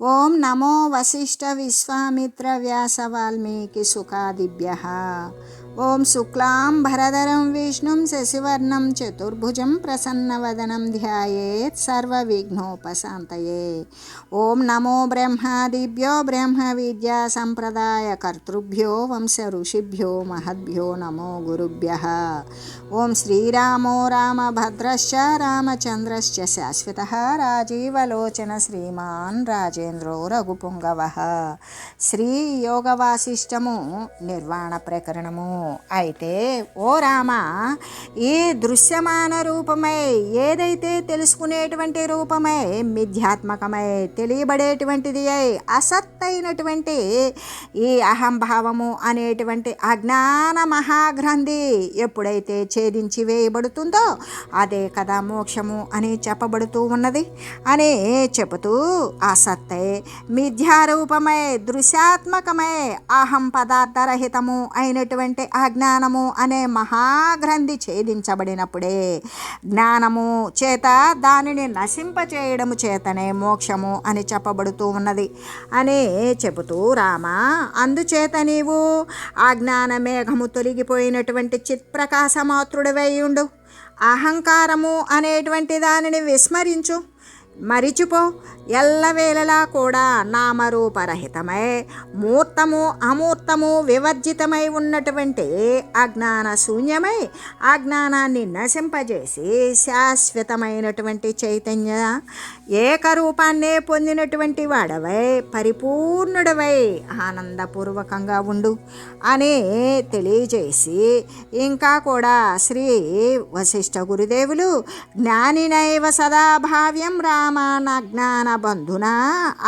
ఓం నమో వశిష్ఠ విశ్వామిత్ర వ్యాస వాల్మీకి సుఖాదిభ్య ఓం శుక్లాం భరధరం విష్ణుం శశివర్ణం చతుర్భుజం ప్రసన్నవదనం ధ్యాయేత్ సర్వవిఘ్నోపశాంతయే ఓం నమో బ్రహ్మాదిభ్యో బ్రహ్మ విద్యా సంప్రదాయ కర్తృభ్యో వంశ ఋషిభ్యో మహద్భ్యో నమో గురుభ్య ఓం శ్రీరామో రామభద్రశ్చ రామచంద్రశ్చ శాశ్వత రాజీవలోచన శ్రీమాన్ సర్వేంద్రో రఘుపుంగవ శ్రీ యోగవాసిష్టము నిర్వాణ ప్రకరణము. అయితే ఓ రామ ఈ దృశ్యమాన రూపమై ఏదైతే తెలుసుకునేటువంటి రూపమై మిథ్యాత్మకమై తెలియబడేటువంటిది అయి అసత్తైనటువంటి ఈ అహంభావము అనేటువంటి అజ్ఞాన మహాగ్రంథి ఎప్పుడైతే ఛేదించి వేయబడుతుందో అదే కదా మోక్షము అని చెప్పబడుతూ ఉన్నది. అని చెబుతూ ఆ మిథ్యారూపమై దృశ్యాత్మకమై అహం పదార్థరహితము అయినటువంటి అజ్ఞానము అనే మహాగ్రంథి ఛేదించబడినప్పుడే జ్ఞానము చేత దానిని నశింపచేయడము చేతనే మోక్షము అని చెప్పబడుతూ ఉన్నది అని చెబుతూ రామ అందుచేత నీవు ఆ మేఘము తొలగిపోయినటువంటి చిత్ప్రకాశమాత్రుడివై ఉండు. అహంకారము అనేటువంటి దానిని విస్మరించు. మరిచిపో. ఎల్లవేళలా కూడా నామరూపరహితమై మూర్తము అమూర్తము వివర్జితమై ఉన్నటువంటి అజ్ఞాన శూన్యమై అజ్ఞానాన్ని నశింపజేసి శాశ్వతమైనటువంటి చైతన్య ఏకరూపాన్నే పొందినటువంటి వాడవై పరిపూర్ణుడవై ఆనందపూర్వకంగా ఉండు అని తెలియజేసి ఇంకా కూడా శ్రీ వశిష్ఠ గురుదేవులు జ్ఞానినైవ సదా భావ్యం రామాన జ్ఞాన బంధునా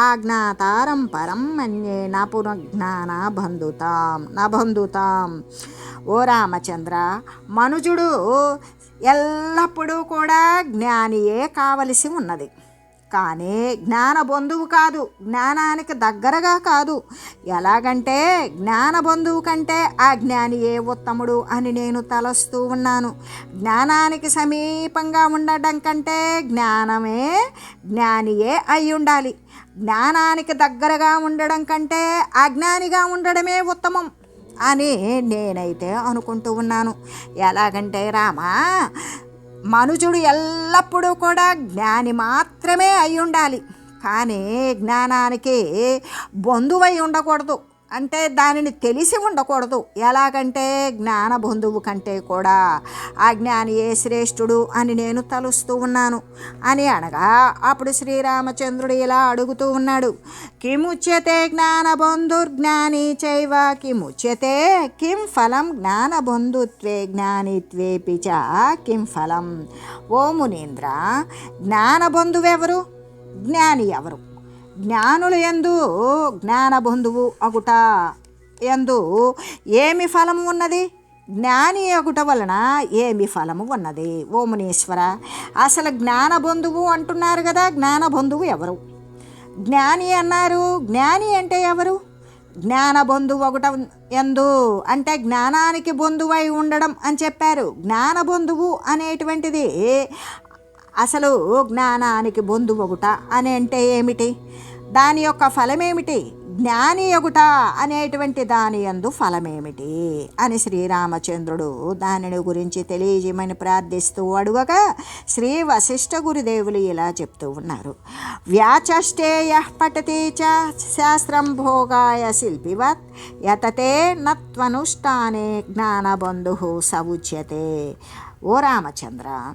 ఆజ్ఞాతారం పరం మన్యే నా పునఃజ్ఞాన బంధుతాం నా బంధుతాం. ఓ రామచంద్ర మనుజుడు ఎల్లప్పుడూ కూడా జ్ఞానియే కావలసి ఉన్నది. కానీ జ్ఞాన బంధువు కాదు జ్ఞానానికి దగ్గరగా కాదు. ఎలాగంటే జ్ఞాన బంధువు కంటే ఆ జ్ఞానియే ఉత్తముడు అని నేను తలస్తూ ఉన్నాను. జ్ఞానానికి సమీపంగా ఉండడం కంటే జ్ఞానమే జ్ఞానియే అయి ఉండాలి. జ్ఞానానికి దగ్గరగా ఉండడం కంటే అజ్ఞానిగా ఉండడమే ఉత్తమం అని నేనైతే అనుకుంటూ ఉన్నాను. ఎలాగంటే రామా మనుజుడు ఎల్లప్పుడూ కూడా జ్ఞాని మాత్రమే అయి ఉండాలి కానీ జ్ఞానానికి బంధువై ఉండకూడదు. అంటే దానిని తెలిసి ఉండకూడదు. ఎలాగంటే జ్ఞాన బంధువు కంటే కూడా ఆ జ్ఞాని ఏ శ్రేష్ఠుడు అని నేను తలుస్తూ ఉన్నాను అని అనగా అప్పుడు శ్రీరామచంద్రుడు ఇలా అడుగుతూ ఉన్నాడు. కిముచ్యతే జ్ఞానబంధుర్ జ్ఞాని చైవ కిముచ్యతే కిం ఫలం జ్ఞాన బంధుత్వే జ్ఞానిత్వేపి చ కిం ఫలం. ఓ మునీంద్ర జ్ఞానబంధువెవరు జ్ఞాని ఎవరు? జ్ఞానులు ఎందు జ్ఞానబంధువు అగుట ఎందు ఏమి ఫలము ఉన్నది? జ్ఞాని అగుట వలన ఏమి ఫలము ఉన్నది? ఓ మునీశ్వర అసలు జ్ఞానబంధువు అంటున్నారు కదా జ్ఞానబంధువు ఎవరు? జ్ఞాని అన్నారు జ్ఞాని అంటే ఎవరు? జ్ఞాన బంధువు ఒకట ఎందు అంటే జ్ఞానానికి బంధువై ఉండడం అని చెప్పారు. జ్ఞాన బంధువు అనేటువంటిది అసలు జ్ఞానానికి బంధువు ఒకట అని అంటే ఏమిటి? దాని యొక్క ఫలమేమిటి? జ్ఞాని ఒకట అనేటువంటి దాని యందు ఫలమేమిటి? అని శ్రీరామచంద్రుడు దానిని గురించి తెలియజేయమని ప్రార్థిస్తూ అడుగగా శ్రీ వశిష్ఠ గురుదేవులు ఇలా చెప్తూ ఉన్నారు. వ్యాచష్టేయ పఠతి చ శాస్త్రం భోగాయ శిల్పివత్ యతతే నత్వనుష్ఠానే జ్ఞానబంధు సవుచ్యతే ఓ రామచంద్ర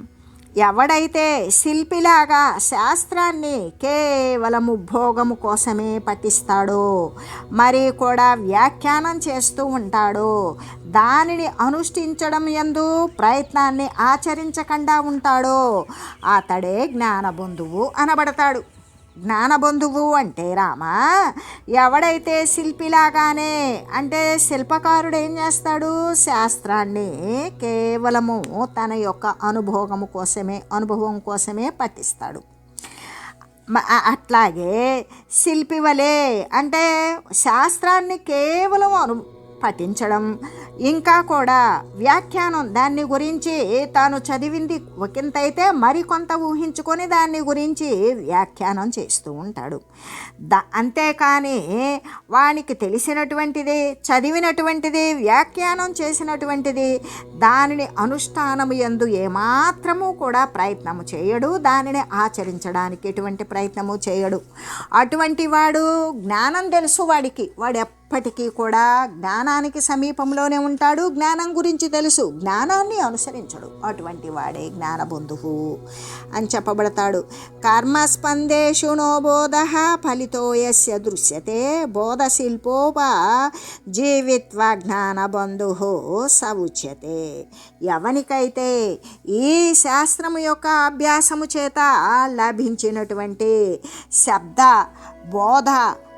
ఎవడైతే శిల్పిలాగా శాస్త్రాన్ని కేవలము భోగము కోసమే పఠిస్తాడో మరి కూడా వ్యాఖ్యానం చేస్తూ ఉంటాడో దానిని అనుష్ఠించడం ఎందు ప్రయత్నాన్ని ఆచరించకుండా ఉంటాడో అతడే జ్ఞానబంధువు అనబడతాడు. జ్ఞానబంధువు అంటే రామా? ఎవడైతే శిల్పిలాగానే అంటే శిల్పకారుడు ఏం చేస్తాడు? శాస్త్రాన్ని కేవలము తన యొక్క అనుభోగము కోసమే అనుభవం కోసమే పఠిస్తాడు. అట్లాగే శిల్పి వలె అంటే శాస్త్రాన్ని కేవలం అను పఠించడం. ఇంకా కూడా వ్యాఖ్యానం దాన్ని గురించి తాను చదివింది ఒకంతైతే మరికొంత ఊహించుకొని దాన్ని గురించి వ్యాఖ్యానం చేస్తూ ఉంటాడు. ద అంతేకాని వానికి తెలిసినటువంటిది చదివినటువంటిది వ్యాఖ్యానం చేసినటువంటిది దానిని అనుష్ఠానము ఎందు ఏమాత్రము కూడా ప్రయత్నము చేయడు. దానిని ఆచరించడానికి ఎటువంటి ప్రయత్నము చేయడు. అటువంటి వాడు జ్ఞానం తెలుసు వాడికి. వాడు ఎప్పటికీ కూడా జ్ఞానానికి సమీపంలోనే ఉంటాడు. జ్ఞానం గురించి తెలుసు. జ్ఞానాన్ని అనుసరించడు. అటువంటి వాడే జ్ఞానబంధువు అని చెప్పబడతాడు. కర్మస్పందేషుణో బోధ ఫలితో ఎస్య దృశ్యతే బోధశిల్పోప జీవిత్వ జ్ఞాన బంధు సవుచ్యతే ఎవనికైతే ఈ శాస్త్రము యొక్క అభ్యాసము చేత లభించినటువంటి శబ్ద బోధ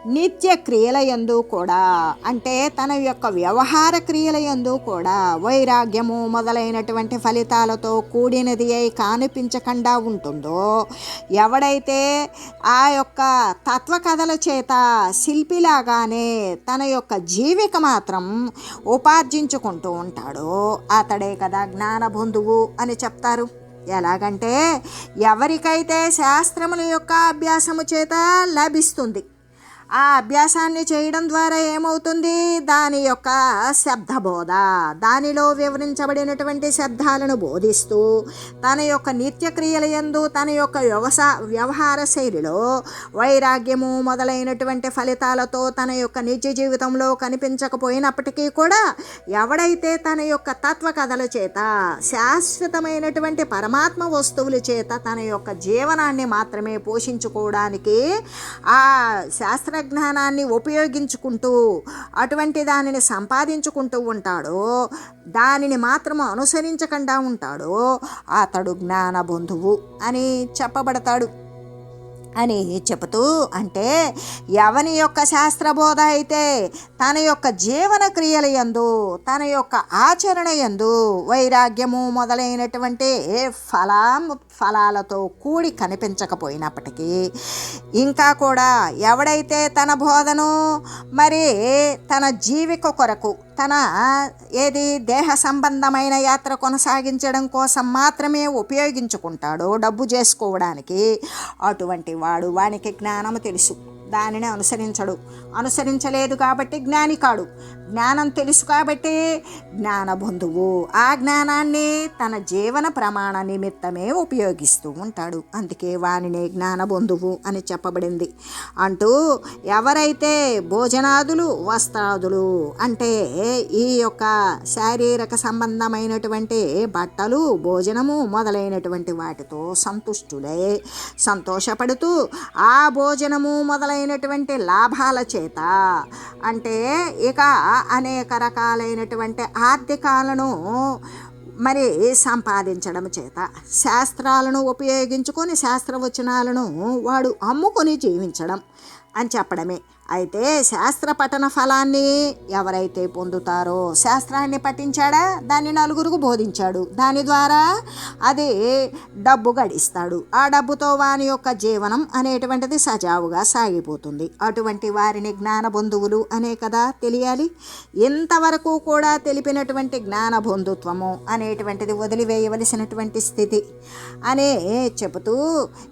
నిత్య క్రియలయందు కూడా అంటే తన యొక్క వ్యవహార క్రియల యందు కూడా వైరాగ్యము మొదలైనటువంటి ఫలితాలతో కూడినది అయి కానిపించకుండా ఉంటుందో ఎవడైతే ఆ యొక్క తత్వకథల చేత శిల్పిలాగానే తన యొక్క జీవిక మాత్రం ఉపార్జించుకుంటూ ఉంటాడో అతడే కదా జ్ఞాన బంధువు అని చెప్తారు. ఎలాగంటే ఎవరికైతే శాస్త్రముల యొక్క అభ్యాసము చేత లభిస్తుంది ఆ అభ్యాసాన్ని చేయడం ద్వారా ఏమవుతుంది? దాని యొక్క శబ్దబోధ. దానిలో వివరించబడినటువంటి శబ్దాలను బోధిస్తూ తన యొక్క నిత్యక్రియల యందు తన యొక్క వ్యవసా వ్యవహార శైలిలో వైరాగ్యము మొదలైనటువంటి ఫలితాలతో తన యొక్క నిత్య జీవితంలో కనిపించకపోయినప్పటికీ కూడా ఎవడైతే తన యొక్క తత్వ కథల చేత శాశ్వతమైనటువంటి పరమాత్మ వస్తువుల చేత తన యొక్క జీవనాన్ని మాత్రమే పోషించుకోవడానికి ఆ శాస్త్ర జ్ఞానాన్ని ఉపయోగించుకుంటూ అటువంటి దానిని సంపాదించుకుంటూ ఉంటాడో దానిని మాత్రం అనుసరించకుండా ఉంటాడో అతడు జ్ఞాన బంధువు అని చెప్పబడతాడు. అని చెబుతూ అంటే ఎవని యొక్క శాస్త్రబోధ అయితే తన యొక్క జీవన క్రియల యందు తన యొక్క ఆచరణ యందు వైరాగ్యము మొదలైనటువంటి ఫలాము ఫలాలతో కూడి కనిపించకపోయినప్పటికీ ఇంకా కూడా ఎవడైతే తన బోధను మరి తన జీవిక కొరకు తన ఏది దేహ సంబంధమైన యాత్ర కొనసాగించడం కోసం మాత్రమే ఉపయోగించుకుంటాడో డబ్బు చేసుకోవడానికి అటువంటి వాడు వానికి జ్ఞానము తెలుసు. దానిని అనుసరించడు. అనుసరించలేదు కాబట్టి జ్ఞాని కాడు. జ్ఞానం తెలుసు కాబట్టి జ్ఞానబంధువు ఆ జ్ఞానాన్ని తన జీవన ప్రమాణ నిమిత్తమే ఉపయోగిస్తూ ఉంటాడు. అందుకే వానినే జ్ఞానబంధువు అని చెప్పబడింది. అంటూ ఎవరైతే భోజనాదులు వస్త్రాదులు అంటే ఈ యొక్క శారీరక సంబంధమైనటువంటి బట్టలు భోజనము మొదలైనటువంటి వాటితో సంతుష్టులై సంతోషపడుతూ ఆ భోజనము మొదలైనటువంటి లాభాల చేత అంటే ఇక అనేక రకాలైనటువంటి ఆర్థికాలను మరి సంపాదించడం చేత శాస్త్రాలను ఉపయోగించుకొని శాస్త్రవచనాలను వాడు అమ్ముకొని జీవించడం. అని చెప్పడమే. అయితే శాస్త్ర పఠన ఫలాన్ని ఎవరైతే పొందుతారో శాస్త్రాన్ని పఠించాడా? దాన్ని నలుగురికి బోధించాడు. దాని ద్వారా అది డబ్బు గడిస్తాడు. ఆ డబ్బుతో వాని యొక్క జీవనం అనేటువంటిది సజావుగా సాగిపోతుంది. అటువంటి వారిని జ్ఞాన బంధువులు అనే కదా తెలియాలి. ఇంతవరకు కూడా తెలిపినటువంటి జ్ఞాన బంధుత్వము అనేటువంటిది వదిలివేయవలసినటువంటి స్థితి అనే చెబుతూ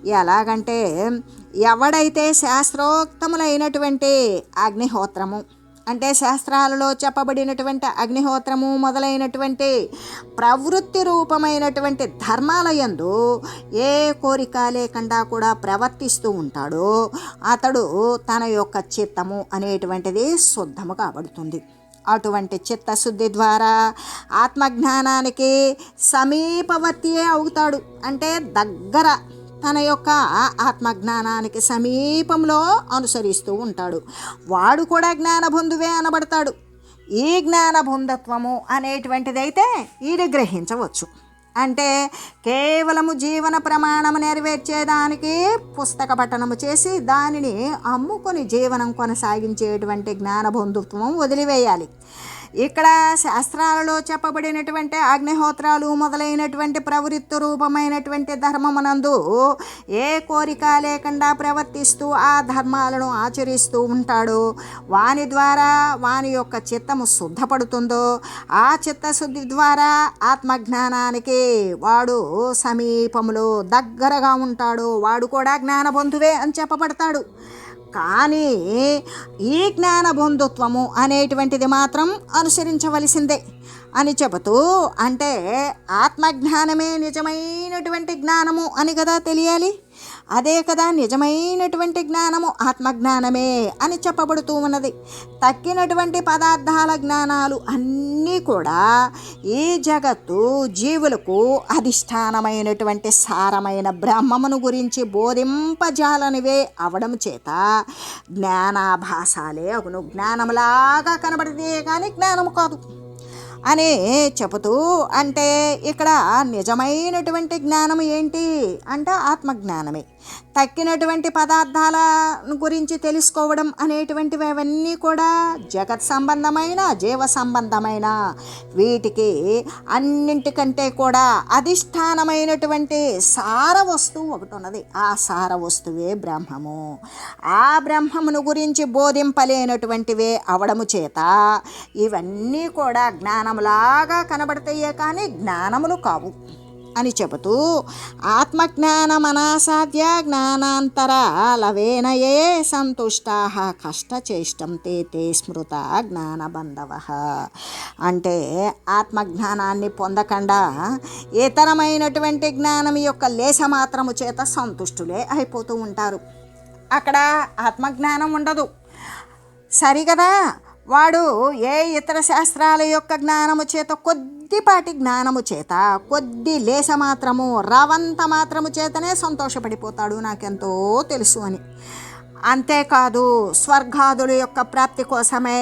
ఎలాగంటే ఎవడైతే శాస్త్రోక్తములైనటువంటి అగ్నిహోత్రము అంటే శాస్త్రాలలో చెప్పబడినటువంటి అగ్నిహోత్రము మొదలైనటువంటి ప్రవృత్తి రూపమైనటువంటి ధర్మాలయందు ఏ కోరిక లేకుండా కూడా ప్రవర్తిస్తూ ఉంటాడో అతడు తన యొక్క చిత్తము అనేటువంటిది శుద్ధము కాబడుతుంది. అటువంటి చిత్తశుద్ధి ద్వారా ఆత్మజ్ఞానానికి సమీపవర్తియే అవుతాడు. అంటే దగ్గర తన యొక్క ఆత్మజ్ఞానానికి సమీపంలో అనుసరిస్తూ ఉంటాడు. వాడు కూడా జ్ఞానబంధువే అనబడతాడు. ఈ జ్ఞానబంధత్వము అనేటువంటిదైతే ఇది గ్రహించవచ్చు. అంటే కేవలము జీవన ప్రమాణము నెరవేర్చేదానికి పుస్తక పఠనము చేసి దానిని అమ్ముకొని జీవనం కొనసాగించేటువంటి జ్ఞానబంధుత్వం వదిలివేయాలి. ఇక్కడ శాస్త్రాలలో చెప్పబడినటువంటి అగ్నిహోత్రాలు మొదలైనటువంటి ప్రవృత్తి రూపమైనటువంటి ధర్మమునందు ఏ కోరిక లేకుండా ప్రవర్తిస్తూ ఆ ధర్మాలను ఆచరిస్తూ ఉంటాడు. వాని ద్వారా వాని యొక్క చిత్తము శుద్ధపడుతుందో ఆ చిత్తశుద్ధి ద్వారా ఆత్మజ్ఞానానికి వాడు సమీపంలో దగ్గరగా ఉంటాడు. వాడు కూడా జ్ఞానబంధువే అని చెప్పబడతాడు. కానీ ఈ జ్ఞాన బంధుత్వము అనేటువంటిది మాత్రం అనుసరించవలసిందే అని చెబుతూ అంటే ఆత్మజ్ఞానమే నిజమైనటువంటి జ్ఞానము అని కదా తెలియాలి? అదే కదా నిజమైనటువంటి జ్ఞానము ఆత్మజ్ఞానమే అని చెప్పబడుతూ ఉన్నది. తక్కినటువంటి పదార్థాల జ్ఞానాలు అన్నీ కూడా ఈ జగత్తు జీవులకు అధిష్టానమైనటువంటి సారమైన బ్రహ్మమును గురించి బోధింపజాలనివే అవడం చేత జ్ఞానాభాసాలే అగును జ్ఞానంలాగా కనబడితే కానీ జ్ఞానము కాదు. అని చెబుతూ అంటే ఇక్కడ నిజమైనటువంటి జ్ఞానం ఏంటి? అంటే ఆత్మజ్ఞానమే. తక్కినటువంటి పదార్థాల గురించి తెలుసుకోవడం అనేటువంటివి అవన్నీ కూడా జగత్ సంబంధమైన జీవ సంబంధమైన. వీటికి అన్నింటికంటే కూడా అధిష్టానమైనటువంటి సార వస్తువు ఒకటి ఉన్నది ఆ సార వస్తువే బ్రహ్మము. ఆ బ్రహ్మమును గురించి బోధింపలేనటువంటివే అవడము చేత ఇవన్నీ కూడా జ్ఞానములాగా కనబడతాయే కానీ జ్ఞానములు కావు. అని చెబుతూ ఆత్మజ్ఞానమనాసాధ్య జ్ఞానాంతర లవేనయే సంతుష్టా కష్టచేష్టం తే తే స్మృత జ్ఞానబంధవ. అంటే ఆత్మజ్ఞానాన్ని పొందకుండా ఇతరమైనటువంటి జ్ఞానం యొక్క లేసమాత్రము చేత సంతుష్టులే అయిపోతూ ఉంటారు. అక్కడ ఆత్మజ్ఞానం ఉండదు. సరిగదా? వాడు ఏ ఇతర శాస్త్రాల యొక్క జ్ఞానము చేత కొద్ది కొద్దిపాటి జ్ఞానము చేత కొద్ది లేస మాత్రము రవంత మాత్రము చేతనే సంతోషపడిపోతాడు నాకెంతో తెలుసు అని. అంతేకాదు స్వర్గాదుల యొక్క ప్రాప్తి కోసమే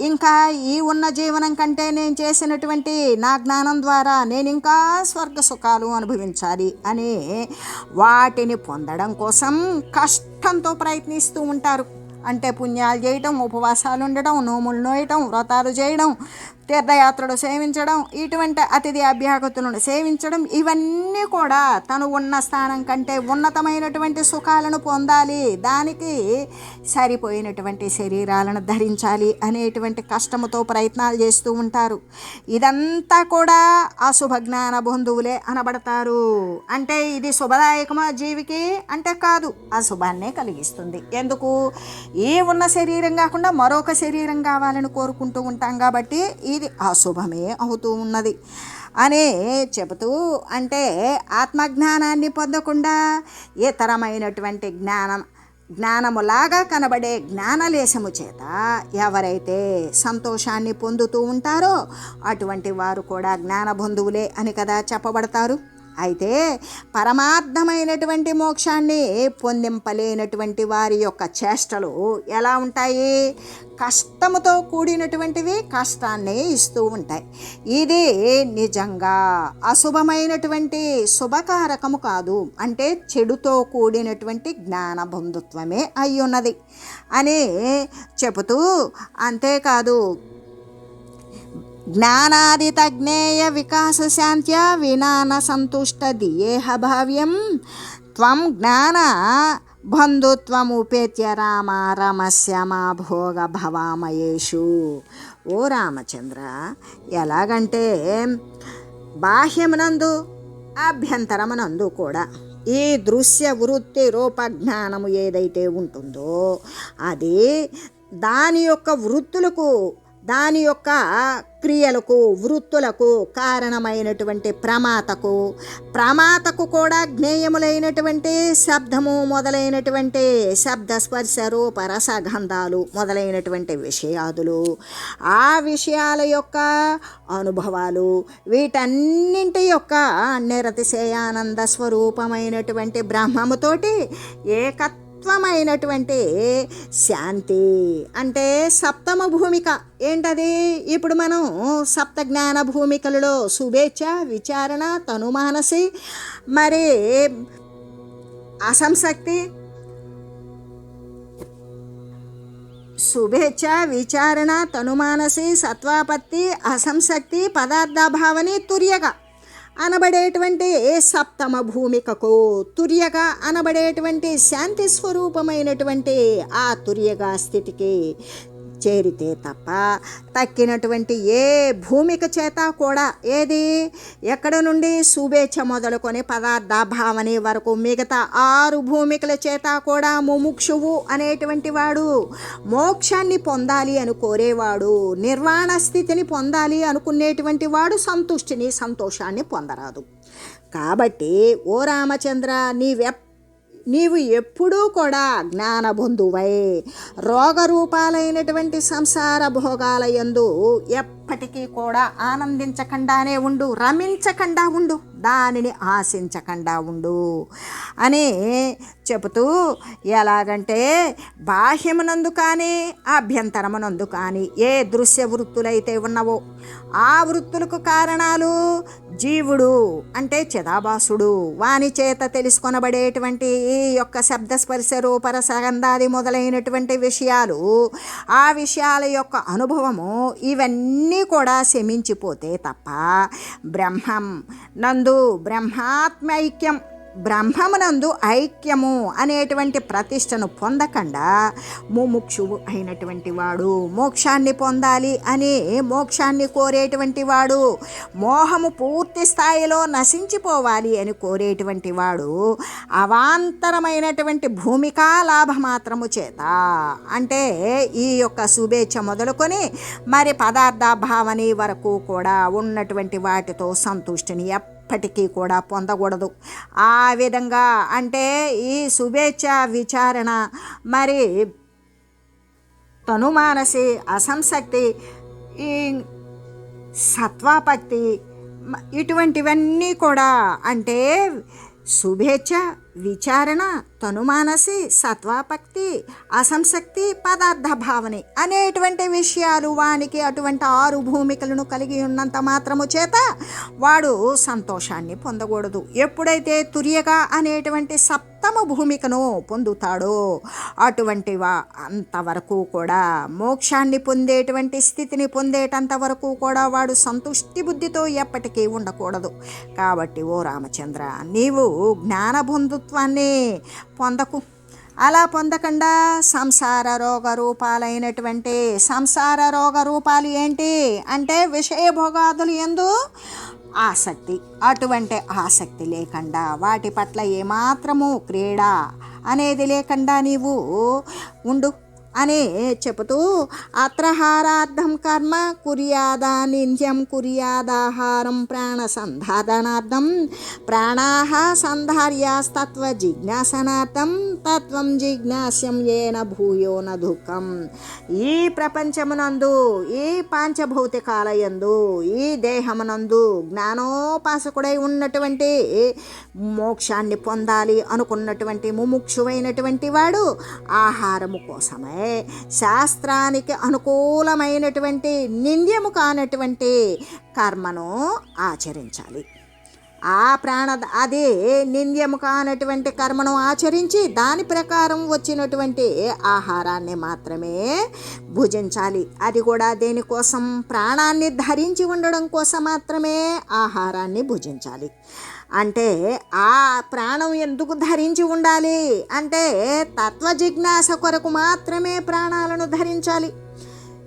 ఇంకా ఈ ఉన్న జీవనం కంటే నేను చేసినటువంటి నా జ్ఞానం ద్వారా నేను ఇంకా స్వర్గ సుఖాలు అనుభవించాలి అని వాటిని పొందడం కోసం కష్టంతో ప్రయత్నిస్తూ ఉంటారు. అంటే పుణ్యాలు చేయటం ఉపవాసాలు ఉండటం నోములు నోయటం వ్రతాలు చేయడం తీర్థయాత్రలు సేవించడం ఇటువంటి అతిథి అభ్యాగతులను సేవించడం ఇవన్నీ కూడా తను ఉన్న స్థానం కంటే ఉన్నతమైనటువంటి సుఖాలను పొందాలి. దానికి సరిపోయినటువంటి శరీరాలను ధరించాలి అనేటువంటి కష్టముతో ప్రయత్నాలు చేస్తూ ఉంటారు. ఇదంతా కూడా అశుభ జ్ఞాన బంధువులే అనబడతారు. అంటే ఇది శుభదాయకమా జీవికి? అంటే కాదు అశుభాన్నే కలిగిస్తుంది. ఎందుకు? ఈ ఉన్న శరీరం కాకుండా మరొక శరీరం కావాలని కోరుకుంటూ ఉంటాం కాబట్టి ఇది అశుభమే అవుతూ ఉన్నది. అని చెబుతూ అంటే ఆత్మజ్ఞానాన్ని పొందకుండా ఇతరమైనటువంటి జ్ఞానం జ్ఞానములాగా కనబడే జ్ఞానలేశము చేత ఎవరైతే సంతోషాన్ని పొందుతూ ఉంటారో అటువంటి వారు కూడా జ్ఞానబంధువులే అని కదా చెప్పబడతారు. అయితే పరమార్థమైనటువంటి మోక్షాన్ని పొందింపలేనటువంటి వారి యొక్క చేష్టలు ఎలా ఉంటాయి? కష్టముతో కూడినటువంటివి కష్టాన్ని ఇస్తూ ఉంటాయి. ఇది నిజంగా అశుభమైనటువంటి శుభకారకము కాదు. అంటే చెడుతో కూడినటువంటి జ్ఞాన బంధుత్వమే అయి ఉన్నది అని చెబుతూ అంతేకాదు జ్ఞానాదితజ్ఞేయ వికాస శాంత్య వినాన సంతుష్ట దియేహ భావ్యం. త్వం జ్ఞాన బంధుత్వముపేత్య రామ రమస్య మా భోగ భవామయేషు. ఓ రామచంద్ర ఎలాగంటే బాహ్యమునందు అభ్యంతరమునందు కూడా ఈ దృశ్య వృత్తి రూప జ్ఞానము ఏదైతే ఉంటుందో అది దాని యొక్క వృత్తులకు దాని యొక్క క్రియలకు వృత్తులకు కారణమైనటువంటి ప్రమాతకు. ప్రమాతకు కూడా జ్ఞేయములైనటువంటి శబ్దము మొదలైనటువంటి శబ్ద స్పర్శ రూప రసగంధాలు మొదలైనటువంటి విషయాదులు. ఆ విషయాల యొక్క అనుభవాలు వీటన్నింటి యొక్క నిరతిశయానంద స్వరూపమైనటువంటి బ్రహ్మముతోటి ఏకత్వ తత్వమైనటువంటి శాంతి అంటే సప్తమ భూమిక. ఏంటది? ఇప్పుడు మనం సప్త జ్ఞాన భూమికలలో శుభేచ్ఛ విచారణ తనుమానసి మరి అసంశక్తి శుభేచ్ఛ విచారణ తనుమానసి సత్వాపత్తి అసంశక్తి పదార్థాభావని తుర్యగా. అనబడేటువంటి సప్తమ భూమికకు తుర్యగా అనబడేటువంటి శాంతి స్వరూపమైనటువంటి ఆ తుర్యగా స్థితికి చేరితే తప్ప తక్కినటువంటి ఏ భూమిక చేత కూడా ఏది? ఎక్కడ నుండి? శుభేచ్ఛ మొదలుకొని పదార్థ భావని వరకు మిగతా ఆరు భూమికల చేత కూడా ముముక్షువు అనేటువంటి వాడు మోక్షాన్ని పొందాలి అని కోరేవాడు నిర్వాణ స్థితిని పొందాలి అనుకునేటువంటి వాడు సంతుష్టిని సంతోషాన్ని పొందరాదు. కాబట్టి ఓ రామచంద్ర నీవెప్ప నీవు ఎప్పుడూ కూడా జ్ఞానబంధువై రోగరూపాలైనటువంటి సంసార భోగాల యందు ఎప్పటికీ కూడా ఆనందించకుండానే ఉండు రమించకుండా ఉండు దానిని ఆశించకుండా ఉండు అని చెబుతూ ఎలాగంటే బాహ్యమునందు కానీ అభ్యంతరమునందు కానీ ఏ దృశ్య వృత్తులైతే ఉన్నవో ఆ వృత్తులకు కారణాలు జీవుడు అంటే చిదాభాసుడు. వాని చేత తెలుసుకొనబడేటువంటి ఈ యొక్క శబ్దస్పర్శ రూపరస గంధాది మొదలైనటువంటి విషయాలు ఆ విషయాల యొక్క అనుభవము ఇవన్నీ కూడా శమించిపోతే తప్ప బ్రహ్మం నందు బ్రహ్మాత్మైక్యం బ్రహ్మమునందు ఐక్యము అనేటువంటి ప్రతిష్టను పొందకుండా ముముక్షువు అయినటువంటి వాడు మోక్షాన్ని పొందాలి అని మోక్షాన్ని కోరేటువంటి వాడు మోహము పూర్తి స్థాయిలో నశించిపోవాలి అని కోరేటువంటి వాడు అవాంతరమైనటువంటి భూమికా లాభమాత్రము చేత. అంటే ఈ యొక్క శుభేచ్ఛ మొదలుకొని మరి పదార్థ భావని వరకు కూడా ఉన్నటువంటి వాటితో సంతుష్టిని ఎప్పటికీ కూడా పొందకూడదు. ఆ విధంగా అంటే ఈ శుభేచ్ఛ విచారణ మరి తనుమానసి అసంశక్తి ఈ సత్వాపక్తి ఇటువంటివన్నీ కూడా అంటే శుభేచ్ఛ విచారణ తనుమానసి సత్వాపక్తి అసంశక్తి పదార్థ భావని అనేటువంటి విషయాలు వానికి అటువంటి ఆరు భూమికలను కలిగి ఉన్నంత మాత్రము చేత వాడు సంతోషాన్ని పొందకూడదు. ఎప్పుడైతే తుర్యగా అనేటువంటి సప్తమ భూమికను పొందుతాడో అటువంటి వా అంతవరకు కూడా మోక్షాన్ని పొందేటువంటి స్థితిని పొందేటంత వరకు కూడా వాడు సంతుష్టి బుద్ధితో ఎప్పటికీ ఉండకూడదు. కాబట్టి ఓ రామచంద్ర నీవు జ్ఞానబంధుత్వాన్ని పొందకు. అలా పొందకుండా సంసార రోగ రూపాలైనటువంటి సంసార రోగ రూపాలు ఏంటి అంటే విషయభోగాదులు ఎందు ఆసక్తి. అటువంటి ఆసక్తి లేకుండా వాటి పట్ల ఏమాత్రము క్రీడ అనేది లేకుండా నీవు ఉండు. అని చెబుతూ అత్రహారార్థం కర్మ కుర్యాదా నిత్యం కుర్యాదాహారం ప్రాణ సంధాదనార్థం ప్రాణాహ సంధార్యాస్తత్వ జిజ్ఞాసనార్థం తత్వం జిజ్ఞాస్యం ఏన భూయో న దుఃఖం. ఈ ప్రపంచమునందు ఈ పాంచభౌతికాలయందు ఈ దేహమునందు జ్ఞానోపాసకుడై ఉన్నటువంటి మోక్షాన్ని పొందాలి అనుకున్నటువంటి ముముక్షువైనటువంటి వాడు ఆహారము కోసమే. శాస్త్రానికి అనుకూలమైనటువంటి నింద్యము కానటువంటి కర్మను ఆచరించాలి. ఆ ప్రాణ అదే నింద్యము కానటువంటి కర్మను ఆచరించి దాని ప్రకారం వచ్చినటువంటి ఆహారాన్ని మాత్రమే భుజించాలి. అది కూడా దేనికోసం? ప్రాణాన్ని ధరించి ఉండడం కోసం మాత్రమే ఆహారాన్ని భుజించాలి. అంటే ఆ ప్రాణం ఎందుకు ధరించి ఉండాలి? అంటే తత్వ జిజ్ఞాస కొరకు మాత్రమే ప్రాణాలను ధరించాలి.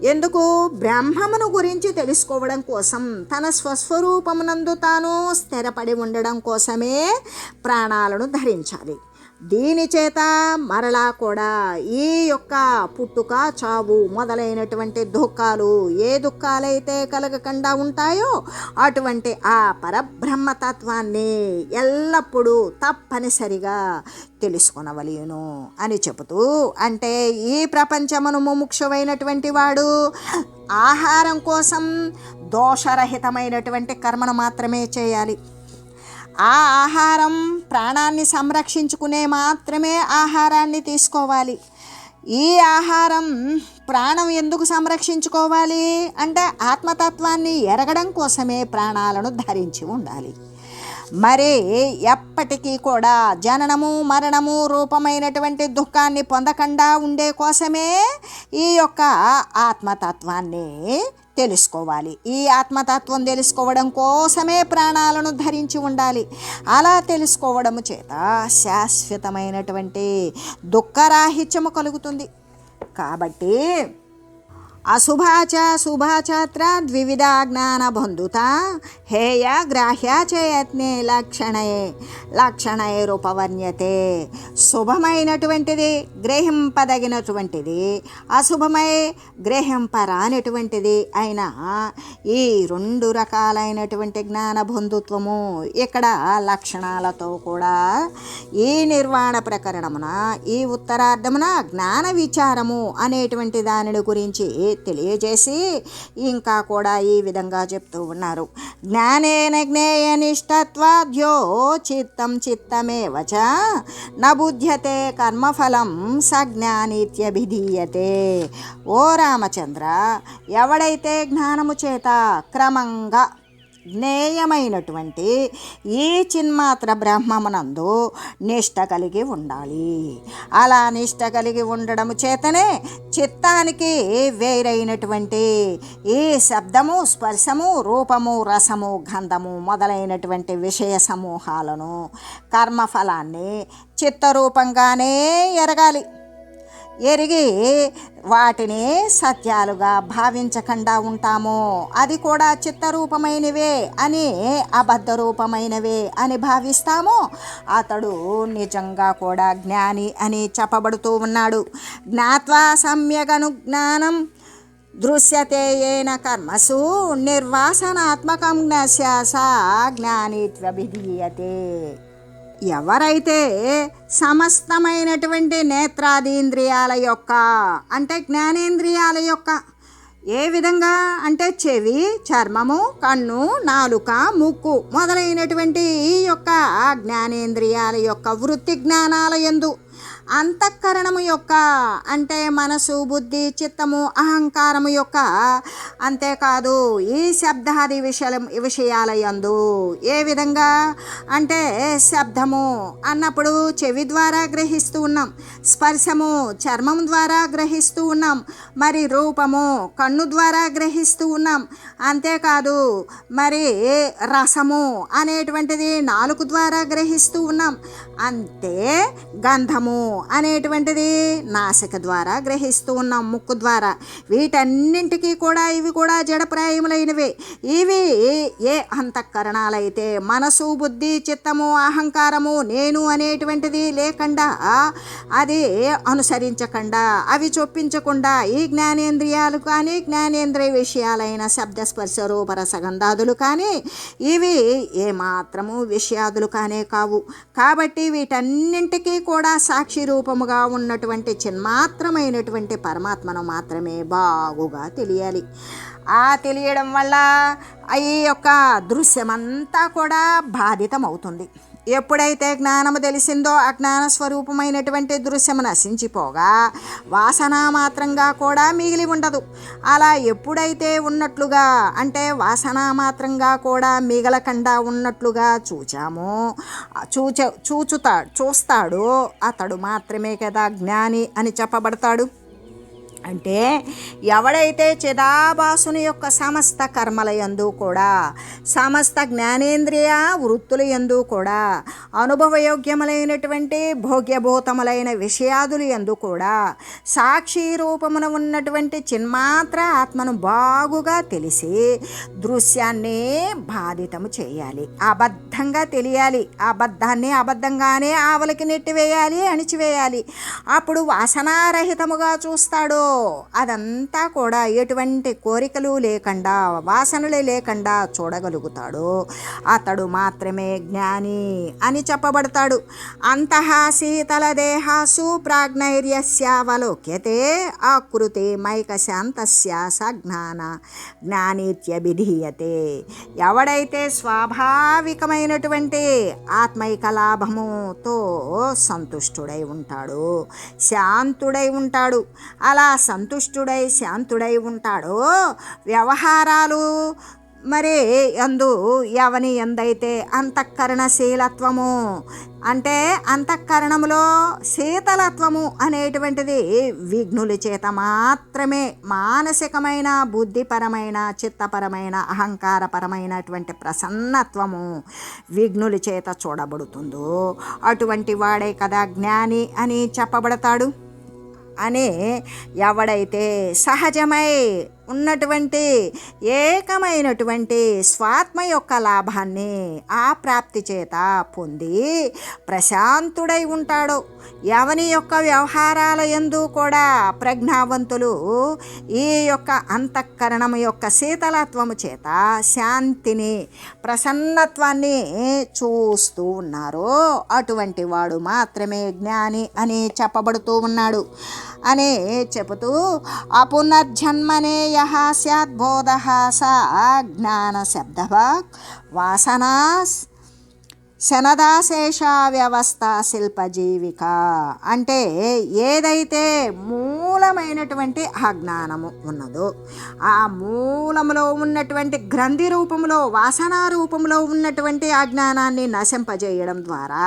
ఎందుకు? బ్రహ్మమును గురించి తెలుసుకోవడం కోసం తన స్వస్వరూపమునందు తాను స్థిరపడి ఉండడం కోసమే ప్రాణాలను ధరించాలి. దీనిచేత మరలా కూడా ఈ యొక్క పుట్టుక చావు మొదలైనటువంటి దుఃఖాలు ఏ దుఃఖాలైతే కలగకుండా ఉంటాయో అటువంటి ఆ పరబ్రహ్మతత్వాన్ని ఎల్లప్పుడూ తప్పనిసరిగా తెలుసుకొనవలయును అని చెబుతూ అంటే ఈ ప్రపంచమును ముముక్షువైనటువంటి వాడు ఆహారం కోసం దోషరహితమైనటువంటి కర్మను మాత్రమే చేయాలి. ఆ ఆహారం ప్రాణాన్ని సంరక్షించుకునే మాత్రమే ఆహారాన్ని తీసుకోవాలి. ఈ ఆహారం ప్రాణం ఎందుకు సంరక్షించుకోవాలి? అంటే ఆత్మతత్వాన్ని ఎరగడం కోసమే ప్రాణాలను ధరించి ఉండాలి. మరి ఎప్పటికీ కూడా జననము మరణము రూపమైనటువంటి దుఃఖాన్ని పొందకుండా ఉండే కోసమే ఈ యొక్క ఆత్మతత్వాన్ని తెలుసుకోవాలి. ఈ ఆత్మతత్వం తెలుసుకోవడం కోసమే ప్రాణాలను ధరించి ఉండాలి. అలా తెలుసుకోవడం చేత శాశ్వతమైనటువంటి దుఃఖరాహిత్యము కలుగుతుంది. కాబట్టి అశుభాచ శుభాచాత్ర ద్వివిధ జ్ఞాన బంధుత హేయ గ్రాహ్య చేయత్నే లక్షణయే లక్షణయే రూపవర్ణ్యతే శుభమైనటువంటిది గ్రహింపదగినటువంటిది అశుభమై గ్రహింపరానటువంటిది అయిన ఈ రెండు రకాలైనటువంటి జ్ఞాన బంధుత్వము ఇక్కడ లక్షణాలతో కూడా ఈ నిర్వాణ ప్రకరణమున ఈ ఉత్తరార్ధమున జ్ఞాన విచారము అనేటువంటి దానిని గురించి తెలియజేసి ఇంకా కూడా ఈ విధంగా చెప్తూ ఉన్నారు. జ్ఞానేన జ్ఞేయ నిష్టత్వాద్యో చిత్తం చిత్తమేవచ నబుధ్యతే కర్మఫలం సజ్ఞానిత్యభిధీయతే. ఓ రామచంద్ర ఎవడైతే జ్ఞానము చేత క్రమంగా జ్ఞేయమైనటువంటి ఈ చిన్మాత్ర బ్రహ్మమునందు నిష్ట కలిగి ఉండాలి. అలా నిష్ట కలిగి ఉండడం చేతనే చిత్తానికి వేరైనటువంటి ఈ శబ్దము స్పర్శము రూపము రసము గంధము మొదలైనటువంటి విషయ సమూహాలను కర్మఫలాన్ని చిత్తరూపంగానే ఎరగాలి. ఎరిగి వాటిని సత్యాలుగా భావించకుండా ఉంటాము. అది కూడా చిత్తరూపమైనవే అని అబద్ధ రూపమైనవే అని భావిస్తాము. అతడు నిజంగా కూడా జ్ఞాని అని చెప్పబడుతూ ఉన్నాడు. జ్ఞాత్వా సమ్యగను జ్ఞానం దృశ్యతే ఏన కర్మసు నిర్వాసనాత్మకం జ్ఞాస్యాస జ్ఞానిత్వభిధీయతే. ఎవరైతే సమస్తమైనటువంటి నేత్రాదీంద్రియాల యొక్క అంటే జ్ఞానేంద్రియాల యొక్క ఏ విధంగా అంటే చెవి చర్మము కన్ను నాలుక ముక్కు మొదలైనటువంటి ఈ యొక్క జ్ఞానేంద్రియాల యొక్క వృత్తి జ్ఞానాల ఎందు అంతఃకరణము యొక్క అంటే మనసు బుద్ధి చిత్తము అహంకారము యొక్క అంతేకాదు ఈ శబ్దాది విషయ విషయాల యందు. ఏ విధంగా? అంటే శబ్దము అన్నప్పుడు చెవి ద్వారా గ్రహిస్తూ ఉన్నాం స్పర్శము చర్మం ద్వారా గ్రహిస్తూ ఉన్నాం మరి రూపము కన్ను ద్వారా గ్రహిస్తూ ఉన్నాం. అంతేకాదు మరి రసము అనేటువంటిది నాలుగు ద్వారా గ్రహిస్తూ ఉన్నాం. అంతే గంధము అనేటువంటిది నాసిక ద్వారా గ్రహిస్తూ ఉన్నాం ముక్కు ద్వారా. వీటన్నింటికీ కూడా ఇవి కూడా జడప్రాయములైనవి. ఇవి ఏ అంతఃకరణాలైతే మనసు బుద్ధి చిత్తము అహంకారము నేను అనేటువంటిది లేకుండా అది అనుసరించకుండా అవి చొప్పించకుండా ఈ జ్ఞానేంద్రియాలు కానీ జ్ఞానేంద్రియ విషయాలైన శబ్దస్పర్శ రూపరసగంధాదులు కానీ ఇవి ఏమాత్రము విషయాదులు కానే కావు. కాబట్టి వీటన్నింటికీ కూడా సాక్షి రూపముగా ఉన్నటువంటి చిన్మాత్రమైనటువంటి పరమాత్మను మాత్రమే బాగుగా తెలియాలి. ఆ తెలియడం వల్ల ఈ యొక్క దృశ్యమంతా కూడా బాధితమవుతుంది. ఎప్పుడైతే జ్ఞానము తెలిసిందో అజ్ఞాన స్వరూపమైనటువంటి దృశ్యము నశించిపోగా వాసన మాత్రంగా కూడా మిగిలి ఉండదు. అలా ఎప్పుడైతే ఉన్నట్లుగా అంటే వాసన మాత్రంగా కూడా మిగలకుండా ఉన్నట్లుగా చూచామో చూచ చూచుతా చూస్తాడు అతడు మాత్రమే కదా జ్ఞాని అని చెప్పబడతాడు. అంటే ఎవడైతే చిదాభాసుని యొక్క సమస్త కర్మల యందు కూడా సమస్త జ్ఞానేంద్రియ వృత్తుల యందు కూడా అనుభవయోగ్యములైనటువంటి భోగ్యభూతములైన విషయాదులు యందు కూడా సాక్షి రూపమున ఉన్నటువంటి చిన్మాత్ర ఆత్మను బాగుగా తెలిసి దృశ్యాన్ని బాధితము చేయాలి. అబద్ధంగా తెలియాలి. అబద్ధాన్ని అబద్ధంగానే ఆవలికి నెట్టివేయాలి అణిచివేయాలి. అప్పుడు వాసనారహితముగా చూస్తాడు అదంతా కూడా ఎటువంటి కోరికలు లేకుండా వాసనలు లేకుండా చూడగలుగుతాడో. అతడు మాత్రమే జ్ఞాని అని చెప్పబడతాడు. అంతః శీతల దేహాసు ప్రాజ్ఞైర్యస్యావలోక్యతే ఆకృతి మైక శాంతస్య సజ్ఞాన జ్ఞానిత్యభిధీయతే ఎవడైతే స్వాభావికమైనటువంటి ఆత్మైక లాభముతో సంతుష్టుడై ఉంటాడు శాంతుడై ఉంటాడు. అలా సంతుష్టుడై శాంతుడై ఉంటాడో? వ్యవహారాలు మరి ఎందు ఎవని ఎందైతే అంతఃకరణశీలత్వము. అంటే అంతఃకరణములో శీతలత్వము అనేటువంటిది విఘ్నుల చేత మాత్రమే మానసికమైన బుద్ధిపరమైన చిత్తపరమైన అహంకారపరమైనటువంటి ప్రసన్నత్వము విఘ్నుల చేత చూడబడుతుందో? అటువంటి వాడే కదా జ్ఞాని అని చెప్పబడతాడు. అనే ఎవడైతే సహజమై ఉన్నటువంటి ఏకమైనటువంటి స్వాత్మ యొక్క లాభాన్ని ఆ ప్రాప్తి చేత పొంది ప్రశాంతుడై ఉంటాడు. ఎవని యొక్క వ్యవహారాల ఎందు కూడా ప్రజ్ఞావంతులు ఈ యొక్క అంతఃకరణం యొక్క శీతలత్వము చేత శాంతిని ప్రసన్నత్వాన్ని చూస్తూ ఉన్నారు. అటువంటి వాడు మాత్రమే జ్ఞాని అని చెప్పబడుతూ ఉన్నాడు. అని చెబుతూ అపునర్జన్మనే యహ స్యాద్బోధ సా జ్ఞాన శబ్దవాక్ వాసనా శనదాశేష వ్యవస్థ శిల్పజీవిక. అంటే ఏదైతే మూలమైనటువంటి అజ్ఞానము ఉన్నదో ఆ మూలములో ఉన్నటువంటి గ్రంథి రూపంలో వాసన రూపంలో ఉన్నటువంటి అజ్ఞానాన్ని నశింపజేయడం ద్వారా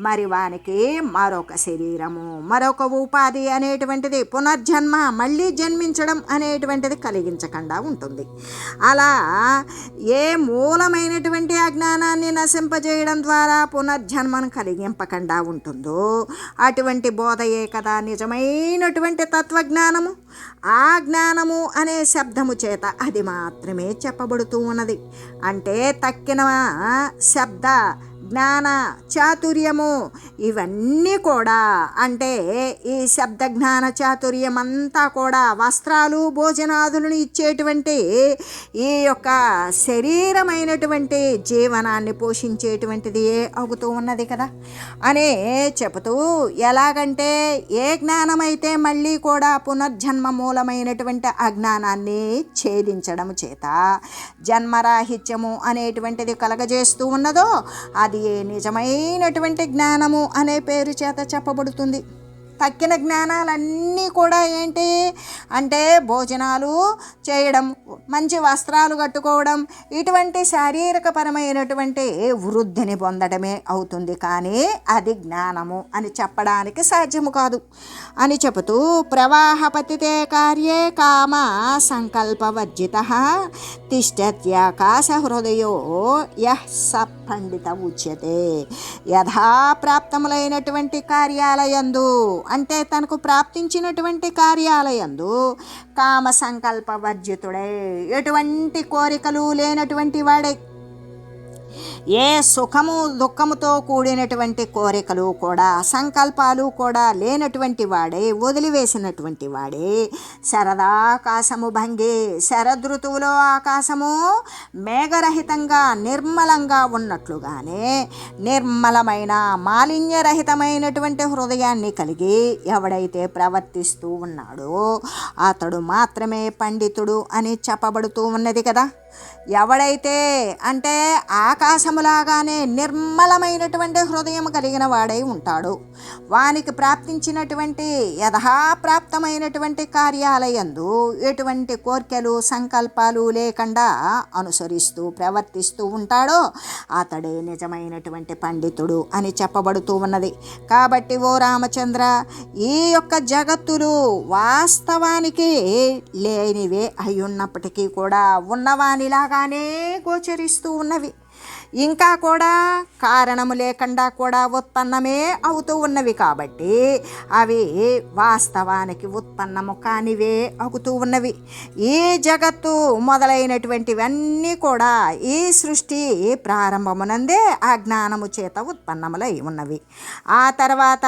మరి వానికి మరొక శరీరము మరొక ఉపాధి అనేటువంటిది పునర్జన్మ మళ్ళీ జన్మించడం అనేటువంటిది కలిగించకుండా ఉంటుంది. అలా ఏ మూలమైనటువంటి అజ్ఞానాన్ని నశింపజేయడం ద్వారా పునర్జన్మను కలిగింపకుండా ఉంటుందో అటువంటి బోధయే కదా నిజమైనటువంటి తత్వజ్ఞానము? ఆ జ్ఞానము అనే శబ్దము చేత అది మాత్రమే చెప్పబడుతూ ఉన్నది. అంటే తక్కిన శబ్ద జ్ఞాన చాతుర్యము ఇవన్నీ కూడా అంటే ఈ శబ్ద జ్ఞాన చాతుర్యం అంతా కూడా వస్త్రాలు భోజనాదులను ఇచ్చేటువంటి ఈ యొక్క శరీరమైనటువంటి జీవనాన్ని పోషించేటువంటిది అవుతూ ఉన్నది కదా? అనే చెబుతూ ఎలాగంటే ఏ జ్ఞానమైతే మళ్ళీ కూడా పునర్జన్మ మూలమైనటువంటి అజ్ఞానాన్ని ఛేదించడం చేత జన్మరాహిత్యము అనేటువంటిది కలగజేస్తూ ఉన్నదో అది ఏ నిజమైనటువంటి జ్ఞానము అనే పేరు చేత చెప్పబడుతుంది. తక్కిన జ్ఞానాలన్నీ కూడా ఏంటి? అంటే భోజనాలు చేయడం మంచి వస్త్రాలు కట్టుకోవడం ఇటువంటి శారీరకపరమైనటువంటి వృద్ధిని పొందడమే అవుతుంది. కానీ అది జ్ఞానము అని చెప్పడానికి సాధ్యము కాదు. అని చెబుతూ ప్రవాహపతితే కార్యే కామ సంకల్పవర్జిత తిష్టత్యాకాశ హృదయో యః పండిత ఉచ్యతే. యథాప్రాప్తములైనటువంటి కార్యాలయందు అంటే తనకు ప్రాప్తించినటువంటి కార్యాలయందు కామ సంకల్ప వర్జితుడై ఎటువంటి కోరికలు లేనటువంటి వాడే ఏ సుఖము దుఃఖముతో కూడినటువంటి కోరికలు కూడా సంకల్పాలు కూడా లేనటువంటి వాడే వదిలివేసినటువంటి వాడే. శరదాకాశము భంగి శరదృతువులో ఆకాశము మేఘరహితంగా నిర్మలంగా ఉన్నట్లుగానే నిర్మలమైన మాలిన్యరహితమైనటువంటి హృదయాన్ని కలిగి ఎవడైతే ప్రవర్తిస్తూ ఉన్నాడో అతడు మాత్రమే పండితుడు అని చెప్పబడుతూ ఉన్నది కదా. ఎవడైతే అంటే ఆకాశం ఆకాశములాగానే నిర్మలమైనటువంటి హృదయం కలిగిన వాడై ఉంటాడు. వానికి ప్రాప్తించినటువంటి యథాప్రాప్తమైనటువంటి కార్యాలయందు ఎటువంటి కోర్కెలు సంకల్పాలు లేకుండా అనుసరిస్తూ ప్రవర్తిస్తూ ఉంటాడో అతడే నిజమైనటువంటి పండితుడు అని చెప్పబడుతూ ఉన్నది. కాబట్టి ఓ రామచంద్ర ఈ యొక్క జగత్తులు వాస్తవానికి లేనివే అయ్యున్నప్పటికీ కూడా ఉన్నవానిలాగానే గోచరిస్తూ ఉన్నవి. ఇంకా కూడా కారణము లేకుండా కూడా ఉత్పన్నమే అవుతూ ఉన్నవి కాబట్టి అవి వాస్తవానికి ఉత్పన్నము కానివే అవుతూ ఉన్నవి. ఈ జగత్తు మొదలైనటువంటివన్నీ కూడా ఈ సృష్టి ప్రారంభమునందే ఆ జ్ఞానము చేత ఉత్పన్నములై ఉన్నవి. ఆ తర్వాత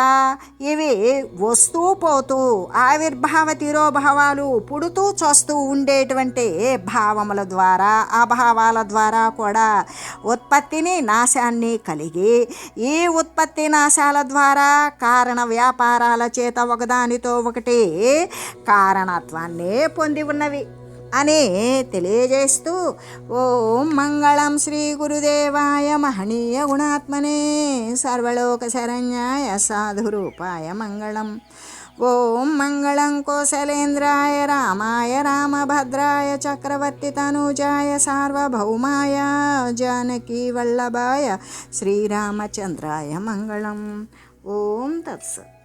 ఇవి వస్తూ పోతూ ఆవిర్భావ తిరోభావాలు పుడుతూ చూస్తూ ఉండేటువంటి భావముల ద్వారా అభావాల ద్వారా కూడా ఉత్పత్తిని నాశాన్ని కలిగి ఈ ఉత్పత్తి నాశాల ద్వారా కారణ వ్యాపారాల చేత ఒకదానితో ఒకటి కారణత్వాన్ని పొంది ఉన్నవి అని తెలియజేస్తూ ఓం మంగళం శ్రీ గురుదేవాయ మహనీయ గుణాత్మనే సర్వలోక శరణ్యాయ సాధురూపాయ మంగళం. ॐ राय राम रामाय चक्रवर्ती चक्रवर्तितनुजाय सार्वभौमाय जानकीवल्लभाय श्रीरामचंद्रा मंगल ओं तत्सत्।